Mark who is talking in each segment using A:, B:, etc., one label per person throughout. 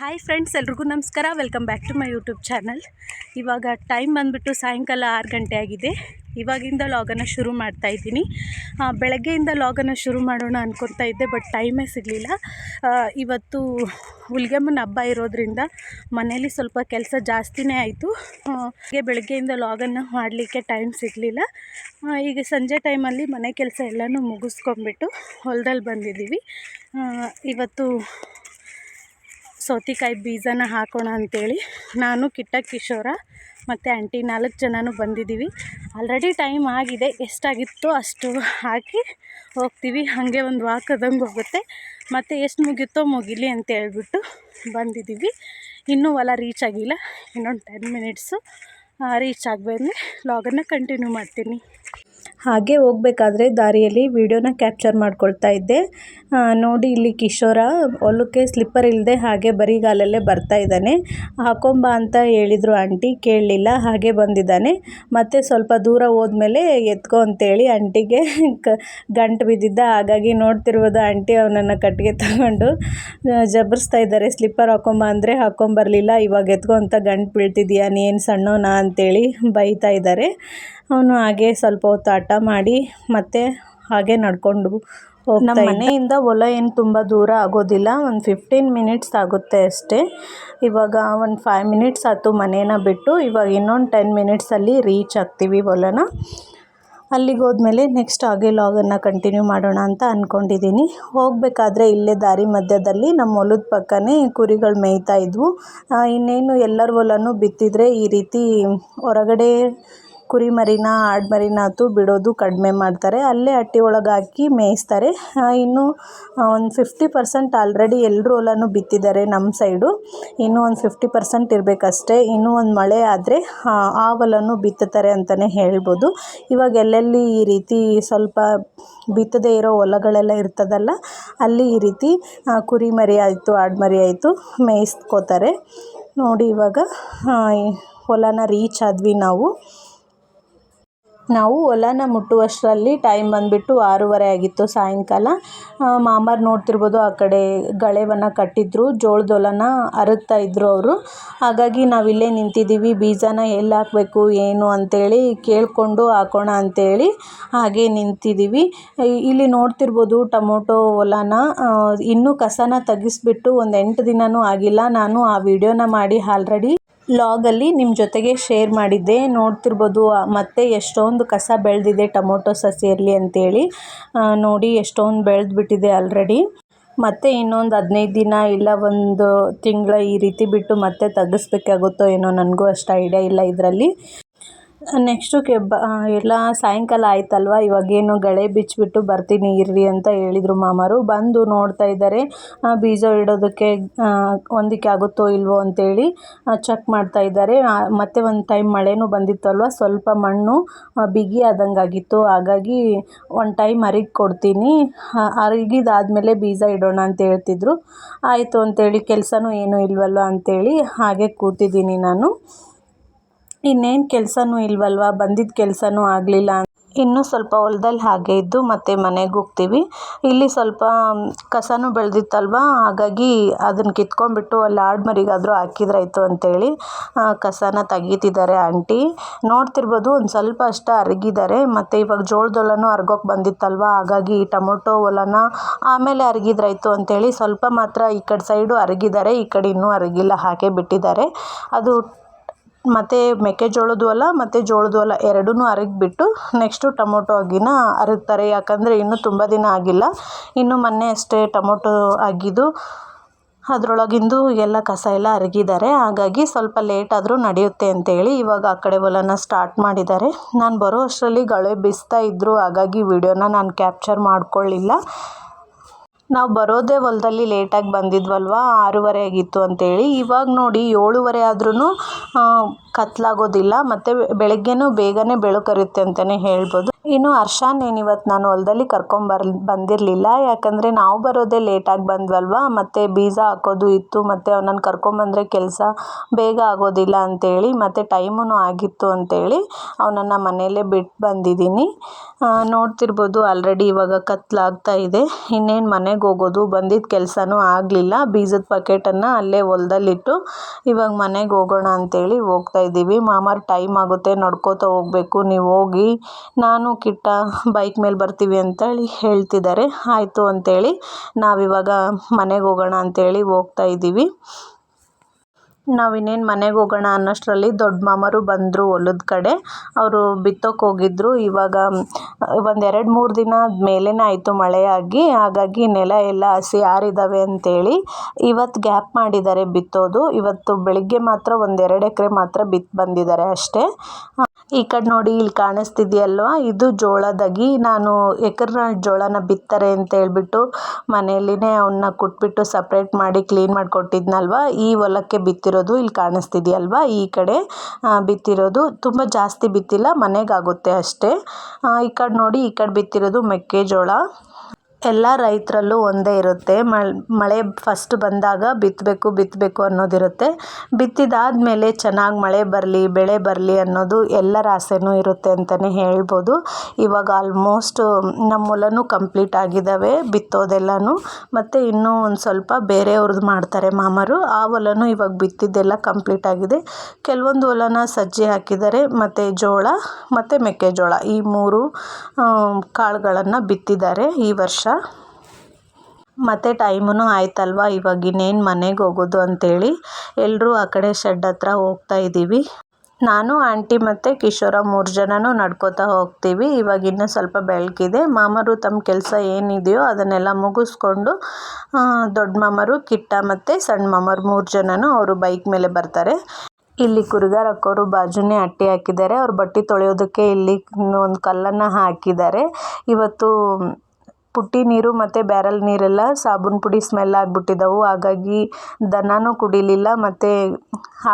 A: Hi friends, ಎಲ್ರಿಗೂ ನಮಸ್ಕಾರ. Welcome back to my YouTube channel. ಇವಾಗ ಟೈಮ್ ಬಂದುಬಿಟ್ಟು ಸಾಯಂಕಾಲ ಆರು ಗಂಟೆ ಆಗಿದೆ. ಇವಾಗಿಂದ ಲಾಗನ್ನು ಶುರು ಮಾಡ್ತಾ ಇದ್ದೀನಿ. ಬೆಳಗ್ಗೆಯಿಂದ ಲಾಗನ್ನು ಶುರು ಮಾಡೋಣ ಅನ್ಕೊತಾ ಇದ್ದೆ, ಬಟ್ ಟೈಮೇ ಸಿಗಲಿಲ್ಲ. ಇವತ್ತು ಹುಲ್ಗೆಮ್ಮನ ಹಬ್ಬ ಇರೋದ್ರಿಂದ ಮನೇಲಿ ಸ್ವಲ್ಪ ಕೆಲಸ ಜಾಸ್ತಿನೇ ಆಯಿತು. ಹಾಗೆ ಬೆಳಗ್ಗೆಯಿಂದ ಲಾಗನ್ನು ಮಾಡಲಿಕ್ಕೆ ಟೈಮ್ ಸಿಗಲಿಲ್ಲ. ಈಗ ಸಂಜೆ ಟೈಮಲ್ಲಿ ಮನೆ ಕೆಲಸ ಎಲ್ಲನೂ ಮುಗಿಸ್ಕೊಂಬಿಟ್ಟು ಹೊಲದಲ್ಲಿ ಬಂದಿದ್ದೀವಿ. ಇವತ್ತು ಸೌತೆಕಾಯಿ ಬೀಜನ ಹಾಕೋಣ ಅಂತೇಳಿ ನಾನು ಕಿಟ್ಟ ಕಿಶೋರ ಮತ್ತು ಆಂಟಿ ನಾಲ್ಕು ಜನನೂ ಬಂದಿದ್ದೀವಿ. ಆಲ್ರೆಡಿ ಟೈಮ್ ಆಗಿದೆ, ಎಷ್ಟಾಗಿತ್ತು ಅಷ್ಟು ಹಾಕಿ ಹೋಗ್ತೀವಿ. ಹಾಗೆ ಒಂದು ವಾಕದಂಗೆ ಹೋಗುತ್ತೆ. ಮತ್ತು ಎಷ್ಟು ಮುಗಿಯುತ್ತೋ ಮುಗಿಲಿ ಅಂತ ಹೇಳ್ಬಿಟ್ಟು ಬಂದಿದ್ದೀವಿ. ಇನ್ನೂ ಹೊಲ ರೀಚ್ ಆಗಿಲ್ಲ, ಇನ್ನೊಂದು ಟೆನ್ ಮಿನಿಟ್ಸು ರೀಚ್ ಆಗಬೇಕಂದ್ರೆ ಲಾಗನ್ನು ಕಂಟಿನ್ಯೂ ಮಾಡ್ತೀನಿ. ಹಾಗೆ ಹೋಗ್ಬೇಕಾದ್ರೆ ದಾರಿಯಲ್ಲಿ ವಿಡಿಯೋನ ಕ್ಯಾಪ್ಚರ್ ಮಾಡ್ಕೊಳ್ತಾ ಇದ್ದೆ. ನೋಡಿ ಇಲ್ಲಿ ಕಿಶೋರ, ಹೊಲಕ್ಕೆ ಸ್ಲಿಪ್ಪರ್ ಇಲ್ಲದೆ ಹಾಗೆ ಬರಿಗಾಲಲ್ಲೇ ಬರ್ತಾ ಇದ್ದಾನೆ. ಹಾಕೊಂಬ ಅಂತ ಹೇಳಿದರು ಆಂಟಿ, ಕೇಳಲಿಲ್ಲ, ಹಾಗೆ ಬಂದಿದ್ದಾನೆ. ಮತ್ತು ಸ್ವಲ್ಪ ದೂರ ಹೋದ್ಮೇಲೆ ಎತ್ಕೊ ಅಂತೇಳಿ ಆಂಟಿಗೆ ಕ, ಗಂಟು ಬಿದ್ದಿದ್ದ. ಹಾಗಾಗಿ ನೋಡ್ತಿರ್ಬೋದು ಆಂಟಿ ಅವನನ್ನು ಕಟ್ಟಿಗೆ ತಗೊಂಡು ಜಬರಿಸ್ತಾ ಇದ್ದಾರೆ. ಸ್ಲಿಪ್ಪರ್ ಹಾಕೊಂಬ ಅಂದರೆ ಹಾಕೊಂಬರಲಿಲ್ಲ, ಇವಾಗ ಎತ್ಕೊ ಅಂತ ಗಂಟು ಬೀಳ್ತಿದ್ಯಾ, ನೀನು ಸಣ್ಣವನಾ ಅಂತೇಳಿ ಬೈತಾ ಇದ್ದಾರೆ. ಅವನು ಹಾಗೆ ಸ್ವಲ್ಪ ಹೊತ್ತು ಆಟ ಮಾಡಿ ಮತ್ತೆ ಹಾಗೆ ನಡ್ಕೊಂಡು ನಮ್ಮ ಮನೆಯಿಂದ ಹೊಲ ಏನು ತುಂಬ ದೂರ ಆಗೋದಿಲ್ಲ ಒಂದು ಫಿಫ್ಟೀನ್ ಮಿನಿಟ್ಸ್ ಆಗುತ್ತೆ ಅಷ್ಟೇ. ಇವಾಗ ಒಂದು ಫೈವ್ ಮಿನಿಟ್ಸ್ ಆಯ್ತು ಮನೇನ ಬಿಟ್ಟು ಇವಾಗ ಇನ್ನೊಂದು ಟೆನ್ ಮಿನಿಟ್ಸಲ್ಲಿ ರೀಚ್ ಆಗ್ತೀವಿ ಹೊಲನ ಅಲ್ಲಿಗೆ ಹೋದ್ಮೇಲೆ ನೆಕ್ಸ್ಟ್ ಹಾಗೆ ಲಾಗನ್ನು ಕಂಟಿನ್ಯೂ ಮಾಡೋಣ ಅಂತ ಅಂದ್ಕೊಂಡಿದ್ದೀನಿ ಹೋಗಬೇಕಾದ್ರೆ ಇಲ್ಲೇ ದಾರಿ ಮಧ್ಯದಲ್ಲಿ ನಮ್ಮ ಹೊಲದ ಪಕ್ಕನೇ ಕುರಿಗಳು ಮೇಯ್ತಾ ಇದ್ವು. ಇನ್ನೇನು ಎಲ್ಲರ ಹೊಲನೂ ಬಿತ್ತಿದ್ರೆ ಈ ರೀತಿ ಹೊರಗಡೆ ಕುರಿ ಮರಿನ ಆಡು ಮರಿನ ಆತು ಬಿಡೋದು ಕಡಿಮೆ ಮಾಡ್ತಾರೆ. ಅಲ್ಲೇ ಹಟ್ಟಿ ಒಳಗೆ ಹಾಕಿ ಮೇಯಿಸ್ತಾರೆ. ಇನ್ನು ಒಂದು ಫಿಫ್ಟಿ ಪರ್ಸೆಂಟ್ ಆಲ್ರೆಡಿ ಎಲ್ಲರೂ ಹೊಲನೂ ಬಿತ್ತಿದ್ದಾರೆ ನಮ್ಮ ಸೈಡು. ಇನ್ನೂ ಒಂದು ಫಿಫ್ಟಿ ಪರ್ಸೆಂಟ್ ಇರಬೇಕಷ್ಟೇ. ಇನ್ನೂ ಒಂದು ಮಳೆ ಆದರೆ, ಆ ಹೊಲನೂ ಬಿತ್ತುತ್ತಾರೆ ಅಂತಲೇ ಹೇಳ್ಬೋದು. ಇವಾಗ ಎಲ್ಲೆಲ್ಲಿ ಈ ರೀತಿ ಸ್ವಲ್ಪ ಬಿತ್ತದೇ ಇರೋ ಹೊಲಗಳೆಲ್ಲ ಇರ್ತದಲ್ಲ, ಅಲ್ಲಿ ಈ ರೀತಿ ಕುರಿಮರಿ ಕುರಿ ಮರಿ ಆಯಿತು ಆಡು ಮರಿ ಆಯಿತು ಮೇಯಿಸ್ಕೋತಾರೆ. ನೋಡಿ ಇವಾಗ ಹೊಲನ ರೀಚ್ ಆದ್ವಿ ನಾವು. ನಾವು ಹೊಲನ ಮುಟ್ಟುವಷ್ಟರಲ್ಲಿ ಟೈಮ್ ಬಂದುಬಿಟ್ಟು ಆರೂವರೆ ಆಗಿತ್ತು ಸಾಯಂಕಾಲ. ಮಾಮಾರು ನೋಡ್ತಿರ್ಬೋದು ಆ ಕಡೆ ಗಳೆವನ್ನು ಕಟ್ಟಿದ್ರು, ಜೋಳದ ಹೊಲನ ಅರಗ್ತಾ ಇದ್ರು ಅವರು. ಹಾಗಾಗಿ ನಾವಿಲ್ಲೇ ನಿಂತಿದ್ದೀವಿ, ಬೀಜನ ಎಲ್ಲಿ ಹಾಕಬೇಕು, ಏನು ಅಂತೇಳಿ ಕೇಳಿಕೊಂಡು ಹಾಕೋಣ ಅಂತೇಳಿ ಹಾಗೆ ನಿಂತಿದ್ದೀವಿ. ಇಲ್ಲಿ ನೋಡ್ತಿರ್ಬೋದು ಟೊಮೊಟೊ ಹೊಲನ ಇನ್ನೂ ಕಸನ ತೆಗಿಸ್ಬಿಟ್ಟು ಒಂದು ಎಂಟು ದಿನವೂ ಆಗಿಲ್ಲ. ನಾನು ಆ ವಿಡಿಯೋನ ಮಾಡಿ ಆಲ್ರೆಡಿ ಲಾಗಲ್ಲಿ ನಿಮ್ಮ ಜೊತೆಗೆ ಶೇರ್ ಮಾಡಿದ್ದೆ. ನೋಡ್ತಿರ್ಬೋದು ಮತ್ತೆ ಎಷ್ಟೊಂದು ಕಸ ಬೆಳೆದಿದೆ ಟೊಮೊಟೊ ಸಸಿಯಲ್ಲಿ ಅಂತೇಳಿ. ನೋಡಿ ಎಷ್ಟೊಂದು ಬೆಳೆದ್ಬಿಟ್ಟಿದೆ ಆಲ್ರೆಡಿ ಮತ್ತೆ ಇನ್ನೊಂದು ಹದಿನೈದು ದಿನ ಇಲ್ಲ ಒಂದು ತಿಂಗಳ ಈ ರೀತಿ ಬಿಟ್ಟು ಮತ್ತೆ ತೆಗೆಸ್ಬೇಕಾಗುತ್ತೋ ಏನೋ ನನಗೂ ಅಷ್ಟು ಐಡಿಯಾ ಇಲ್ಲ ಇದರಲ್ಲಿ. ನೆಕ್ಸ್ಟು ಕೆಬ್ಬ ಎಲ್ಲ ಸಾಯಂಕಾಲ ಆಯ್ತಲ್ವ? ಇವಾಗೇನು ಗಳೆ ಬಿಚ್ಚಿಬಿಟ್ಟು ಬರ್ತೀನಿ, ಇರ್ರಿ ಅಂತ ಹೇಳಿದರು ಮಾಮಾರು. ಬಂದು ನೋಡ್ತಾ ಇದ್ದಾರೆ. ಬೀಜ ಇಡೋದಕ್ಕೆ ಹೊಂದಿಕೆ ಆಗುತ್ತೋ ಇಲ್ವೋ ಅಂತೇಳಿ ಚೆಕ್ ಮಾಡ್ತಾ ಇದ್ದಾರೆ. ಮತ್ತೆ ಒಂದು ಟೈಮ್ ಮಳೆನೂ ಬಂದಿತ್ತಲ್ವ? ಸ್ವಲ್ಪ ಮಣ್ಣು ಬಿಗಿ ಆದಂಗಾಗಿತ್ತು. ಹಾಗಾಗಿ ಒಂದು ಟೈಮ್ ಅರಿಗಿ ಕೊಡ್ತೀನಿ. ಅರಿಗಿದಾದಮೇಲೆ ಬೀಜ ಇಡೋಣ ಅಂತ ಹೇಳ್ತಿದ್ರು. ಆಯಿತು ಅಂತೇಳಿ, ಕೆಲಸನೂ ಏನೂ ಇಲ್ವಲ್ವ ಅಂತೇಳಿ ಹಾಗೆ ಕೂತಿದ್ದೀನಿ ನಾನು. ಇನ್ನೇನು ಕೆಲಸನೂ ಇಲ್ವಲ್ವ? ಬಂದಿದ್ದ ಕೆಲಸನೂ ಆಗಲಿಲ್ಲ ಇನ್ನೂ ಸ್ವಲ್ಪ ಹೊಲ್ದಲ್ಲಿ ಹಾಗೆ ಇದ್ದು ಮತ್ತೆ ಮನೆಗೆ ಹೋಗ್ತೀವಿ. ಇಲ್ಲಿ ಸ್ವಲ್ಪ ಕಸನೂ ಬೆಳೆದಿತ್ತಲ್ವ? ಹಾಗಾಗಿ ಅದನ್ನು ಕಿತ್ಕೊಂಡ್ಬಿಟ್ಟು ಅಲ್ಲಿ ಆಡು ಮರಿಗಾದರೂ ಹಾಕಿದ್ರಾಯ್ತು ಅಂತೇಳಿ ಆ, ಕಸನ ತೆಗೀತಿದ್ದಾರೆ ಆಂಟಿ. ನೋಡ್ತಿರ್ಬೋದು ಒಂದು ಸ್ವಲ್ಪ ಅಷ್ಟೇ ಅರಗಿದ್ದಾರೆ ಮತ್ತು ಇವಾಗ ಜೋಳದ ಹೊಲನೂ ಅರ್ಗೋಕೆ ಬಂದಿತ್ತಲ್ವ? ಹಾಗಾಗಿ ಟೊಮೊಟೊ ಒಲನ ಆಮೇಲೆ ಅರಗಿದ್ರಾಯ್ತು ಅಂತೇಳಿ ಸ್ವಲ್ಪ ಮಾತ್ರ ಈ ಕಡೆ ಸೈಡು ಅರಗಿದ್ದಾರೆ ಈ ಕಡೆ ಇನ್ನೂ ಅರಗಿಲ್ಲ ಹಾಗೆ ಬಿಟ್ಟಿದ್ದಾರೆ. ಅದು ಮತ್ತು ಮೆಕ್ಕೆಜೋಳದ್ದು ಅಲ್ಲ, ಮತ್ತು ಜೋಳದ್ದು ಅಲ್ಲ ಎರಡೂ ಅರಗಿಬಿಟ್ಟು ನೆಕ್ಸ್ಟು ಟೊಮೊಟೊ ಅಗಿನ ಅರಗ್ತಾರೆ. ಯಾಕಂದರೆ ಇನ್ನೂ ತುಂಬ ದಿನ ಆಗಿಲ್ಲ. ಇನ್ನು ಮೊನ್ನೆ ಅಷ್ಟೇ ಟೊಮೊಟೊ ಅಗಿದು ಅದರೊಳಗಿಂದು ಎಲ್ಲ ಕಸ ಎಲ್ಲ ಅರಗಿದ್ದಾರೆ. ಹಾಗಾಗಿ ಸ್ವಲ್ಪ ಲೇಟ್ ಆದರೂ ನಡೆಯುತ್ತೆ ಅಂತೇಳಿ ಇವಾಗ ಆ ಕಡೆ ಹೊಲನ ಸ್ಟಾರ್ಟ್ ಮಾಡಿದ್ದಾರೆ. ನಾನು ಬರೋ ಅಷ್ಟರಲ್ಲಿ ಗಳೆ ಬೀಸ್ತಾ ಇದ್ದರು ಹಾಗಾಗಿ ವಿಡಿಯೋನ ನಾನು ಕ್ಯಾಪ್ಚರ್ ಮಾಡಿಕೊಳ್ಳಿಲ್ಲ. ನಾವು ಬರೋದೇ ಹೊಲದಲ್ಲಿ ಲೇಟಾಗಿ ಬಂದಿದ್ವಲ್ವ? ಆರೂವರೆ ಆಗಿತ್ತು ಅಂತೇಳಿ. ಇವಾಗ ನೋಡಿ ಏಳುವರೆ ಆದ್ರೂ ಕತ್ಲಾಗೋದಿಲ್ಲ. ಮತ್ತೆ ಬೆಳಗ್ಗೆನೂ ಬೇಗನೆ ಬೆಳಕರಿಯುತ್ತೆ ಅಂತಲೇ ಹೇಳ್ಬೋದು. ಇನ್ನು ಹರ್ಷಾನೇನು ಇವತ್ತು ನಾನು ಹೊಲದಲ್ಲಿ ಕರ್ಕೊಂಬರ್ ಬಂದಿರಲಿಲ್ಲ. ಯಾಕಂದರೆ ನಾವು ಬರೋದೇ ಲೇಟಾಗಿ ಬಂದ್ವಲ್ವ? ಮತ್ತು ಬೀಜ ಹಾಕೋದು ಇತ್ತು. ಮತ್ತು ಅವನನ್ನು ಕರ್ಕೊಂಬಂದರೆ ಕೆಲಸ ಬೇಗ ಆಗೋದಿಲ್ಲ ಅಂತೇಳಿ, ಮತ್ತು ಟೈಮೂ ಆಗಿತ್ತು ಅಂತೇಳಿ ಅವನನ್ನು ಮನೆಯಲ್ಲೇ ಬಿಟ್ಟು ಬಂದಿದ್ದೀನಿ. ನೋಡ್ತಿರ್ಬೋದು ಆಲ್ರೆಡಿ ಇವಾಗ ಕತ್ಲಾಗ್ತಾ ಇದೆ. ಇನ್ನೇನು ಮನೆಗೆ ಹೋಗೋದು ಬಂದಿದ್ದ ಕೆಲಸನೂ ಆಗಲಿಲ್ಲ. ಬೀಜದ ಬಕೆಟನ್ನು ಅಲ್ಲೇ ಹೊಲದಲ್ಲಿಟ್ಟು ಇವಾಗ ಮನೆಗೆ ಹೋಗೋಣ ಅಂತೇಳಿ ಹೋಗ್ತಾ ಇದ್ದೀವಿ. ಮಾಮಾರು ಟೈಮ್ ಆಗುತ್ತೆ, ನಡ್ಕೋತಾ ಹೋಗಬೇಕು. ನೀವು ಹೋಗಿ, ನಾನು ಕಿಟ್ಟ ಬೈಕ್ ಮೇಲೆ ಬರ್ತೀವಿ ಅಂತೇಳಿ ಹೇಳ್ತಿದ್ದಾರೆ. ಆಯಿತು ಅಂತೇಳಿ ನಾವಿವಾಗ ಮನೆಗೆ ಹೋಗೋಣ ಅಂತೇಳಿ ಹೋಗ್ತಾ ಇದ್ದೀವಿ ನಾವು ಇನ್ನೇನು ಮನೆಗೆ ಹೋಗೋಣ ಅನ್ನೋಷ್ಟರಲ್ಲಿ ದೊಡ್ಡ ಮಾಮರು ಬಂದರು ಹೊಲದ ಕಡೆ. ಅವರು ಬಿತ್ತೋಕೆ ಹೋಗಿದ್ರು. ಇವಾಗ ಒಂದು ಎರಡು ಮೂರು ದಿನ ಮೇಲೇ ಆಯಿತು ಮಳೆಯಾಗಿ. ಹಾಗಾಗಿ ನೆಲ ಎಲ್ಲ ಹಸಿ ಆರಿದ್ದಾವೆ ಅಂತೇಳಿ ಇವತ್ತು ಗ್ಯಾಪ್ ಮಾಡಿದ್ದಾರೆ ಬಿತ್ತೋದು. ಇವತ್ತು ಬೆಳಿಗ್ಗೆ ಮಾತ್ರ ಒಂದು ಎರಡು ಎಕರೆ ಮಾತ್ರ ಬಿತ್ತು ಬಂದಿದ್ದಾರೆ ಅಷ್ಟೇ. ಈ ಕಡೆ ನೋಡಿ ಇಲ್ಲಿ ಕಾಣಿಸ್ತಿದೆಯಲ್ವಾ? ಇದು ಜೋಳದಾಗಿ ನಾನು ಎಕರ್ನ ಜೋಳನ ಬಿತ್ತಾರೆ ಅಂತ ಹೇಳ್ಬಿಟ್ಟು ಮನೆಯಲ್ಲಿನೇ ಅವನ್ನ ಕುಟ್ಬಿಟ್ಟು ಸಪ್ರೇಟ್ ಮಾಡಿ ಕ್ಲೀನ್ ಮಾಡಿ ಕೊಟ್ಟಿದ್ನಲ್ವ ಈ ಹೊಲಕ್ಕೆ ಬಿತ್ತಿರೋದು ಇಲ್ಲಿ ಕಾಣಿಸ್ತಿದೆಯಲ್ವಾ? ಈ ಕಡೆ ಬಿತ್ತಿರೋದು ತುಂಬ ಜಾಸ್ತಿ ಬಿತ್ತಿಲ್ಲ, ಮನೆಗಾಗುತ್ತೆ ಅಷ್ಟೇ. ಈ ಕಡೆ ನೋಡಿ, ಈ ಕಡೆ ಬಿತ್ತಿರೋದು ಮೆಕ್ಕೆಜೋಳ. ಎಲ್ಲ ರೈತರಲ್ಲೂ ಒಂದೇ ಇರುತ್ತೆ. ಮಳೆ ಫಸ್ಟ್ ಬಂದಾಗ ಬಿತ್ತಬೇಕು ಬಿತ್ತಬೇಕು ಅನ್ನೋದಿರುತ್ತೆ ಬಿತ್ತಿದಾದ್ಮೇಲೆ ಚೆನ್ನಾಗಿ ಮಳೆ ಬರಲಿ, ಬೆಳೆ ಬರಲಿ ಅನ್ನೋದು ಎಲ್ಲರ ಆಸೆನೂ ಇರುತ್ತೆ ಅಂತಲೇ ಹೇಳ್ಬೋದು. ಇವಾಗ ಆಲ್ಮೋಸ್ಟ್ ನಮ್ಮ ಹೊಲನೂ ಕಂಪ್ಲೀಟ್ ಆಗಿದ್ದಾವೆ ಬಿತ್ತೋದೆಲ್ಲನೂ. ಮತ್ತು ಇನ್ನೂ ಒಂದು ಸ್ವಲ್ಪ ಬೇರೆಯವ್ರದ್ದು ಮಾಡ್ತಾರೆ ಮಾಮರು. ಆ ಹೊಲನೂ ಇವಾಗ ಬಿತ್ತಿದ್ದೆಲ್ಲ ಕಂಪ್ಲೀಟ್ ಆಗಿದೆ. ಕೆಲವೊಂದು ಹೊಲನ ಸಜ್ಜೆ ಹಾಕಿದ್ದಾರೆ. ಮತ್ತು ಜೋಳ, ಮತ್ತು ಮೆಕ್ಕೆಜೋಳ ಈ ಮೂರು ಕಾಳುಗಳನ್ನು ಬಿತ್ತಿದ್ದಾರೆ ಈ ವರ್ಷ. ಮತ್ತು ಟೈಮೂ ಆಯ್ತಲ್ವ? ಇವಾಗ ಇನ್ನೇನು ಮನೆಗೆ ಹೋಗೋದು ಅಂತೇಳಿ ಎಲ್ಲರೂ ಆ ಕಡೆ ಶೆಡ್ ಹತ್ರ ಹೋಗ್ತಾ ಇದ್ದೀವಿ ನಾನು, ಆಂಟಿ ಮತ್ತು ಕಿಶೋರ ಮೂರು ಜನನೂ ನಡ್ಕೋತಾ ಹೋಗ್ತೀವಿ. ಇವಾಗ ಇನ್ನೂ ಸ್ವಲ್ಪ ಬೆಳಕಿದೆ. ಮಾಮರು ತಮ್ಮ ಕೆಲಸ ಏನಿದೆಯೋ ಅದನ್ನೆಲ್ಲ ಮುಗಿಸ್ಕೊಂಡು ದೊಡ್ಡ ಮಾಮರು, ಕಿಟ್ಟ ಮತ್ತು ಸಣ್ಣ ಮಾಮರು ಮೂರು ಜನನೂ ಅವರು ಬೈಕ್ ಮೇಲೆ ಬರ್ತಾರೆ. ಇಲ್ಲಿ ಕುರುಗಾರ್ ಅಕ್ಕೋರು ಬಾಜುನೇ ಅಟ್ಟಿ ಹಾಕಿದ್ದಾರೆ. ಅವ್ರು ಬಟ್ಟೆ ತೊಳೆಯೋದಕ್ಕೆ ಇಲ್ಲಿ ಒಂದು ಕಲ್ಲನ್ನು ಹಾಕಿದ್ದಾರೆ. ಇವತ್ತು ಪುಟ್ಟಿ ನೀರು ಮತ್ತು ಬ್ಯಾರಲ್ ನೀರೆಲ್ಲ, ಸಾಬೂನು ಪುಡಿ ಸ್ಮೆಲ್ ಆಗಿಬಿಟ್ಟಿದ್ದವು ಹಾಗಾಗಿ ದನನೂ ಕುಡಿಲಿಲ್ಲ ಮತ್ತು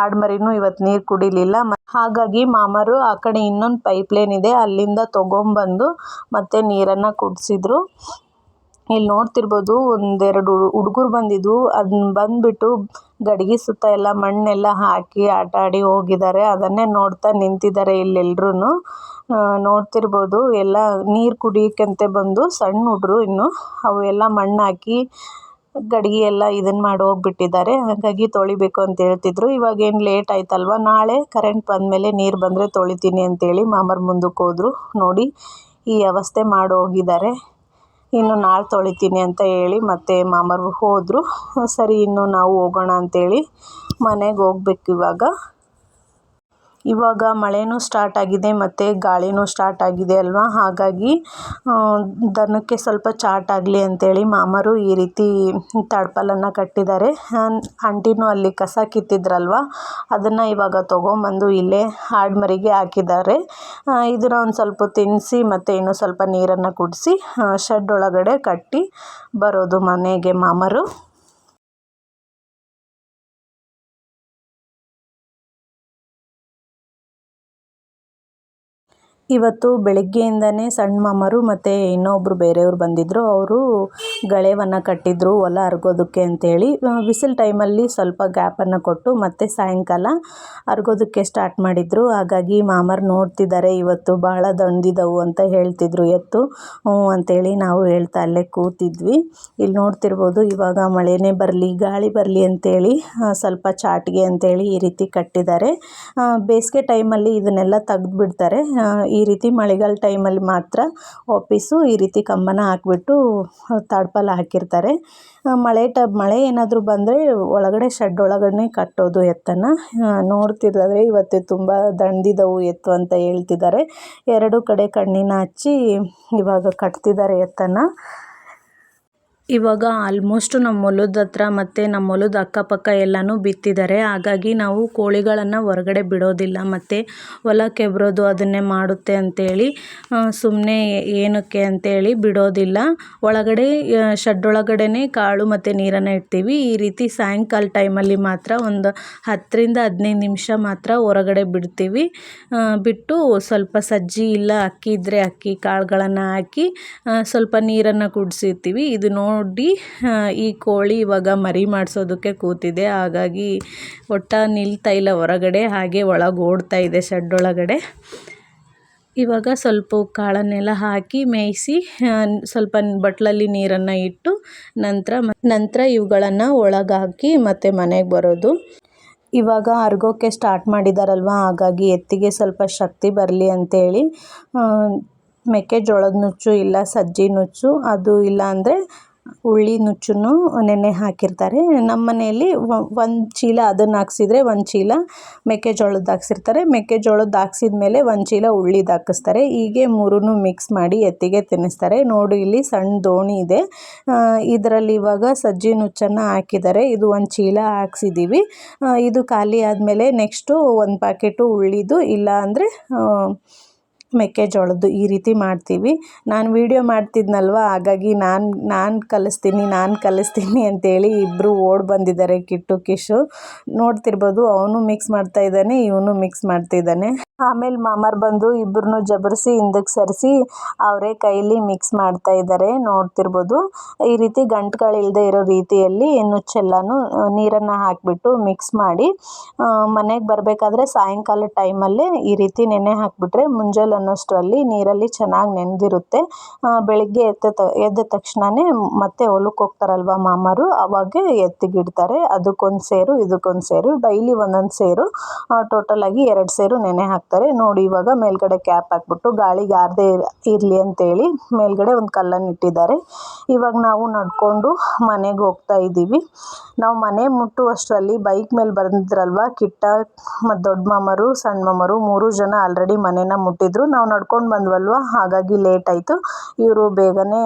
A: ಆಡ್ಮರಿನೂ ಇವತ್ತು ನೀರು ಕುಡಿಲಿಲ್ಲ. ಹಾಗಾಗಿ ಮಾಮರು ಆ ಕಡೆ ಇನ್ನೊಂದು ಪೈಪ್ಲೈನ್ ಇದೆ, ಅಲ್ಲಿಂದ ತೊಗೊಂಬಂದು ಮತ್ತು ನೀರನ್ನು ಕುಡಿಸಿದ್ರು. ಇಲ್ಲಿ ನೋಡ್ತಿರ್ಬೋದು ಒಂದೆರಡು ಹುಡುಗರು ಬಂದಿದ್ವು. ಅದನ್ನ ಬಂದುಬಿಟ್ಟು ಗಡಿಗೆ ಸುತ್ತ ಎಲ್ಲ ಮಣ್ಣೆಲ್ಲ ಹಾಕಿ ಆಟ ಆಡಿ ಹೋಗಿದ್ದಾರೆ. ಅದನ್ನೇ ನೋಡ್ತಾ ನಿಂತಿದ್ದಾರೆ ಇಲ್ಲೆಲ್ರೂ ನೋಡ್ತಿರ್ಬೋದು. ಎಲ್ಲ ನೀರು ಕುಡಿಯೋಕ್ಕಂತೆ ಬಂದು ಸಣ್ಣ ಹುಡ್ರು ಇನ್ನು. ಅವು ಎಲ್ಲ ಮಣ್ಣು ಹಾಕಿ ಗಡಿಗೆ ಎಲ್ಲ ಇದನ್ನು ಮಾಡಿ ಹೋಗ್ಬಿಟ್ಟಿದ್ದಾರೆ. ಹಾಗಾಗಿ ತೊಳಿಬೇಕು ಅಂತ ಹೇಳ್ತಿದ್ರು. ಇವಾಗೇನು ಲೇಟ್ ಆಯ್ತಲ್ವ? ನಾಳೆ ಕರೆಂಟ್ ಬಂದಮೇಲೆ ನೀರು ಬಂದರೆ ತೊಳಿತೀನಿ ಅಂತೇಳಿ ಮಾಮರ ಮುಂದಕ್ಕೆ ಹೋದರು. ನೋಡಿ, ಈ ವ್ಯವಸ್ಥೆ ಮಾಡಿ ಹೋಗಿದ್ದಾರೆ. ಇನ್ನು ನಾಳೆ ತೊಳಿತೀನಿ ಅಂತ ಹೇಳಿ ಮತ್ತೆ ಮಾಮರು ಹೋದರು. ಸರಿ, ಇನ್ನು ನಾವು ಹೋಗೋಣ ಅಂತೇಳಿ ಮನೆಗೆ ಹೋಗ್ಬೇಕು ಇವಾಗ. ಇವಾಗ ಮಳೆನೂ ಸ್ಟಾರ್ಟ್ ಆಗಿದೆ ಮತ್ತು ಗಾಳಿನೂ ಸ್ಟಾರ್ಟ್ ಆಗಿದೆ ಅಲ್ವಾ? ಹಾಗಾಗಿ ದನಕ್ಕೆ ಸ್ವಲ್ಪ ಚಾಟ್ ಆಗಲಿ ಅಂತೇಳಿ ಮಾಮರು ಈ ರೀತಿ ತಡ್ಪಲನ್ನು ಕಟ್ಟಿದ್ದಾರೆ. ಆಂಟಿನೂ ಅಲ್ಲಿ ಕಸ ಕಿತ್ತಿದ್ರಲ್ವ? ಅದನ್ನು ಇವಾಗ ತೊಗೊಂಬಂದು ಇಲ್ಲೇ ಹಾಡ್ಮರಿಗೆ ಹಾಕಿದ್ದಾರೆ. ಇದನ್ನು ಒಂದು ಸ್ವಲ್ಪ ತಿನ್ನಿಸಿ ಮತ್ತು ಇನ್ನೂ ಸ್ವಲ್ಪ ನೀರನ್ನು ಕುಡಿಸಿ ಶೆಡ್ ಒಳಗಡೆ ಕಟ್ಟಿ ಬರೋದು ಮನೆಗೆ ಮಾಮರು. ಇವತ್ತು ಬೆಳಗ್ಗೆಯಿಂದನೇ ಸಣ್ಣ ಮಾಮರು ಮತ್ತು ಇನ್ನೊಬ್ಬರು ಬೇರೆಯವರು ಬಂದಿದ್ದರು ಅವರು ಗಳೆವನ್ನು ಕಟ್ಟಿದ್ರು, ಹೊಲ ಅರ್ಗೋದಕ್ಕೆ ಅಂತೇಳಿ. ಬಿಸಿಲು ಟೈಮಲ್ಲಿ ಸ್ವಲ್ಪ ಗ್ಯಾಪನ್ನು ಕೊಟ್ಟು ಮತ್ತೆ ಸಾಯಂಕಾಲ ಅರ್ಗೋದಕ್ಕೆ ಸ್ಟಾರ್ಟ್ ಮಾಡಿದರು. ಹಾಗಾಗಿ ಮಾಮರು ನೋಡ್ತಿದ್ದಾರೆ, ಇವತ್ತು ಭಾಳ ದಂಡಿದವು ಅಂತ ಹೇಳ್ತಿದ್ರು. ಎತ್ತು, ಹ್ಞೂ ಅಂತೇಳಿ ನಾವು ಹೇಳ್ತಾ ಅಲ್ಲೇ ಕೂತಿದ್ವಿ. ಇಲ್ಲಿ ನೋಡ್ತಿರ್ಬೋದು, ಇವಾಗ ಮಳೆನೇ ಬರಲಿ, ಗಾಳಿ ಬರಲಿ ಅಂತೇಳಿ ಸ್ವಲ್ಪ ಚಾಟಿಗೆ ಅಂತೇಳಿ ಈ ರೀತಿ ಕಟ್ಟಿದ್ದಾರೆ. ಬೇಸಿಗೆ ಟೈಮಲ್ಲಿ ಇದನ್ನೆಲ್ಲ ತೆಗೆದುಬಿಡ್ತಾರೆ. ರೀತಿ ಮಳೆಗಾಲ ಟೈಮಲ್ಲಿ ಮಾತ್ರ ವಾಪಸ್ಸು ಈ ರೀತಿ ಕಂಬನ ಹಾಕಿಬಿಟ್ಟು ತಾಡ್ಪಾಲ ಹಾಕಿರ್ತಾರೆ. ಮಳೆ ಟ, ಮಳೆ ಏನಾದರೂ ಬಂದರೆ ಒಳಗಡೆ ಶೆಡ್ ಒಳಗಡೆ ಕಟ್ಟೋದು ಎತ್ತನ್ನು. ನೋಡ್ತಿದ್ದಾರೆ ಇವತ್ತು ತುಂಬ ದಣ್ದಿದವು ಎತ್ತು ಅಂತ ಹೇಳ್ತಿದ್ದಾರೆ. ಎರಡು ಕಡೆ ಕಣ್ಣಿನ ಹಚ್ಚಿ ಇವಾಗ ಕಟ್ತಿದ್ದಾರೆ ಎತ್ತನ್ನು. ಇವಾಗ ಆಲ್ಮೋಸ್ಟ್ ನಮ್ಮ ಹೊಲದ ಹತ್ರ ಮತ್ತು ನಮ್ಮ ಹೊಲದ ಅಕ್ಕಪಕ್ಕ ಎಲ್ಲನೂ ಬಿತ್ತಿದ್ದಾರೆ ಹಾಗಾಗಿ ನಾವು ಕೋಳಿಗಳನ್ನು ಹೊರಗಡೆ ಬಿಡೋದಿಲ್ಲ. ಮತ್ತು ಹೊಲ ಕೆಬ್ರೋದು ಅದನ್ನೇ ಮಾಡುತ್ತೆ ಅಂತೇಳಿ ಸುಮ್ಮನೆ ಏನಕ್ಕೆ ಅಂತೇಳಿ ಬಿಡೋದಿಲ್ಲ. ಒಳಗಡೆ ಶೆಡ್ ಒಳಗಡೆನೇ ಕಾಳು ಮತ್ತು ನೀರನ್ನು ಇಡ್ತೀವಿ. ಈ ರೀತಿ ಸಾಯಂಕಾಲ ಟೈಮಲ್ಲಿ ಮಾತ್ರ ಒಂದು ಹತ್ತರಿಂದ ಹದಿನೈದು ನಿಮಿಷ ಮಾತ್ರ ಹೊರಗಡೆ ಬಿಡ್ತೀವಿ. ಬಿಟ್ಟು ಸ್ವಲ್ಪ ಸಜ್ಜಿ ಇಲ್ಲ, ಅಕ್ಕಿ ಇದ್ದರೆ ಅಕ್ಕಿ, ಕಾಳುಗಳನ್ನು ಹಾಕಿ ಸ್ವಲ್ಪ ನೀರನ್ನು ಕುಡಿಸಿರ್ತೀವಿ. ಇದು ನೋಡಿ ನೋಡಿ ಈ ಕೋಳಿ ಇವಾಗ ಮರಿ ಮಾಡಿಸೋದಕ್ಕೆ ಕೂತಿದೆ. ಹಾಗಾಗಿ ಒಟ್ಟ ನಿಲ್ತಾ ಇಲ್ಲ, ಹೊರಗಡೆ ಹಾಗೆ ಒಳಗೆ ಓಡ್ತಾ ಇದೆ ಶೆಡ್ ಒಳಗಡೆ. ಇವಾಗ ಸ್ವಲ್ಪ ಕಾಳನ್ನೆಲ್ಲ ಹಾಕಿ ಮೇಯಿಸಿ ಸ್ವಲ್ಪ ಬಟ್ಲಲ್ಲಿ ನೀರನ್ನು ಇಟ್ಟು ನಂತರ ನಂತರ ಇವುಗಳನ್ನು ಒಳಗಾಕಿ ಹಾಕಿ ಮತ್ತೆ ಮನೆಗೆ ಬರೋದು. ಇವಾಗ ಅರ್ಗೋಕ್ಕೆ ಸ್ಟಾರ್ಟ್ ಮಾಡಿದಾರಲ್ವ? ಹಾಗಾಗಿ ಎತ್ತಿಗೆ ಸ್ವಲ್ಪ ಶಕ್ತಿ ಬರಲಿ ಅಂತೇಳಿ ಮೆಕ್ಕೆಜೋಳದ ನುಚ್ಚು ಇಲ್ಲ, ಸಜ್ಜಿ ನುಚ್ಚು ಅದು ಇಲ್ಲ ಅಂದರೆ ಹುಳ್ಳಿ ನುಚ್ಚನ್ನು ನೆನೆ ಹಾಕಿರ್ತಾರೆ. ನಮ್ಮ ಮನೆಯಲ್ಲಿ ಒಂದು ಚೀಲ ಅದನ್ನು ಹಾಕ್ಸಿದ್ರೆ ಒಂದು ಚೀಲ ಮೆಕ್ಕೆಜೋಳದ್ದು ಹಾಕ್ಸಿರ್ತಾರೆ. ಮೆಕ್ಕೆಜೋಳದ್ದು ಹಾಕ್ಸಿದ ಮೇಲೆ ಒಂದು ಚೀಲ ಹುಳ್ಳಿದ್ದು ಹಾಕಿಸ್ತಾರೆ. ಹೀಗೆ ಮೂರೂ ಮಿಕ್ಸ್ ಮಾಡಿ ಎತ್ತಿಗೆ ತಿನ್ನಿಸ್ತಾರೆ. ನೋಡು, ಇಲ್ಲಿ ಸಣ್ಣ ದೋಣಿ ಇದೆ. ಇದರಲ್ಲಿ ಇವಾಗ ಸಜ್ಜಿ ನುಚ್ಚನ್ನು ಹಾಕಿದ್ದಾರೆ. ಇದು ಒಂದು ಚೀಲ ಹಾಕ್ಸಿದ್ದೀವಿ ಇದು ಖಾಲಿ ಆದಮೇಲೆ ನೆಕ್ಸ್ಟು ಒಂದು ಪ್ಯಾಕೆಟು ಉಳ್ಳಿದು ಇಲ್ಲ ಅಂದರೆ ಮೆಕ್ಕೆಜೋಳದ್ದು ಈ ರೀತಿ ಮಾಡ್ತೀವಿ. ನಾನು ವೀಡಿಯೋ ಮಾಡ್ತಿದ್ನಲ್ವ? ಹಾಗಾಗಿ ನಾನು ನಾನು ಕಲಿಸ್ತೀನಿ ನಾನು ಕಲಿಸ್ತೀನಿ ಅಂತೇಳಿ ಇಬ್ಬರು ಓಡಿ ಬಂದಿದ್ದಾರೆ ಕಿಟ್ಟು ಕಿಶು. ನೋಡ್ತಿರ್ಬೋದು, ಅವನು ಮಿಕ್ಸ್ ಮಾಡ್ತಾ ಇದ್ದಾನೆ, ಇವನು ಮಿಕ್ಸ್ ಮಾಡ್ತಿದ್ದಾನೆ. ಆಮೇಲೆ ಮಾಮಾರ್ ಬಂದು ಇಬ್ಬರನ್ನೂ ಜಬರಿಸಿ ಹಿಂದಕ್ಕೆ ಸರಿಸಿ ಅವರೇ ಕೈಲಿ ಮಿಕ್ಸ್ ಮಾಡ್ತಾ ಇದ್ದಾರೆ ನೋಡ್ತಿರ್ಬೋದು. ಈ ರೀತಿ ಗಂಟುಗಳಿಲ್ಲದೆ ಇರೋ ರೀತಿಯಲ್ಲಿ ನುಚ್ಚೆಲ್ಲನೂ ನೀರನ್ನು ಹಾಕಿಬಿಟ್ಟು ಮಿಕ್ಸ್ ಮಾಡಿ ಮನೆಗೆ ಬರಬೇಕಾದ್ರೆ ಸಾಯಂಕಾಲ ಟೈಮಲ್ಲೇ ಈ ರೀತಿ ನೆನೆ ಹಾಕಿಬಿಟ್ರೆ ಮುಂಜಾನೆ ಅನ್ನೋಷ್ಟರಲ್ಲಿ ನೀರಲ್ಲಿ ಚೆನ್ನಾಗಿ ನೆನೆದಿರುತ್ತೆ. ಬೆಳಗ್ಗೆ ಎದ್ದ ಎದ್ದ ತಕ್ಷಣವೇ ಮತ್ತೆ ಹೊಲಕ್ಕೆ ಹೋಗ್ತಾರಲ್ವ ಮಾಮಾರು, ಅವಾಗೆ ಎತ್ತಿಗಿಡ್ತಾರೆ. ಅದಕ್ಕೊಂದು ಸೇರು, ಇದಕ್ಕೊಂದು ಸೇರು, ಡೈಲಿ ಒಂದೊಂದು ಸೇರು ಟೋಟಲಾಗಿ ಎರಡು ಸೇರು ನೆನೆ ಹಾಕ್ತಾರೆ. ನೋಡಿ, ಇವಾಗ ಮೇಲ್ಗಡೆ ಕ್ಯಾಪ್ ಹಾಕ್ಬಿಟ್ಟು ಗಾಳಿಗೆ ಆರದೇ ಇರಲಿ ಅಂತೇಳಿ ಮೇಲ್ಗಡೆ ಒಂದು ಕಲ್ಲನ್ನು ಇಟ್ಟಿದ್ದಾರೆ. ಇವಾಗ ನಾವು ನಡ್ಕೊಂಡು ಮನೆಗೆ ಹೋಗ್ತಾ ಇದ್ದೀವಿ ನಾವು ಮನೆ ಮುಟ್ಟುವಷ್ಟರಲ್ಲಿ ಬೈಕ್ ಮೇಲೆ ಬಂದಿದ್ರಲ್ವ ಕಿಟ್ಟ ಮತ್ತು ದೊಡ್ಡ ಮಾಮರು ಸಣ್ಣ ಮಾಮರು ಮೂರು ಜನ ಆಲ್ರೆಡಿ ಮನೇನ ಮುಟ್ಟಿದ್ರು. ನಾವು ನಡ್ಕೊಂಡು ಬಂದ್ವಲ್ವ? ಹಾಗಾಗಿ ಲೇಟ್ ಆಯಿತು. ಇವರು ಬೇಗನೆ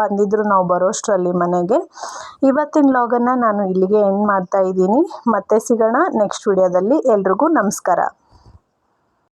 A: ಬಂದಿದ್ರು ನಾವು ಬರೋಷ್ಟರಲ್ಲಿ ಮನೆಗೆ. ಇವತ್ತಿನ ಲಾಗನ್ನು ನಾನು ಇಲ್ಲಿಗೆ ಎಂಡ್ ಮಾಡ್ತಾ ಇದ್ದೀನಿ. ಮತ್ತೆ ಸಿಗೋಣ ನೆಕ್ಸ್ಟ್ ವಿಡಿಯೋದಲ್ಲಿ. ಎಲ್ರಿಗೂ ನಮಸ್ಕಾರ.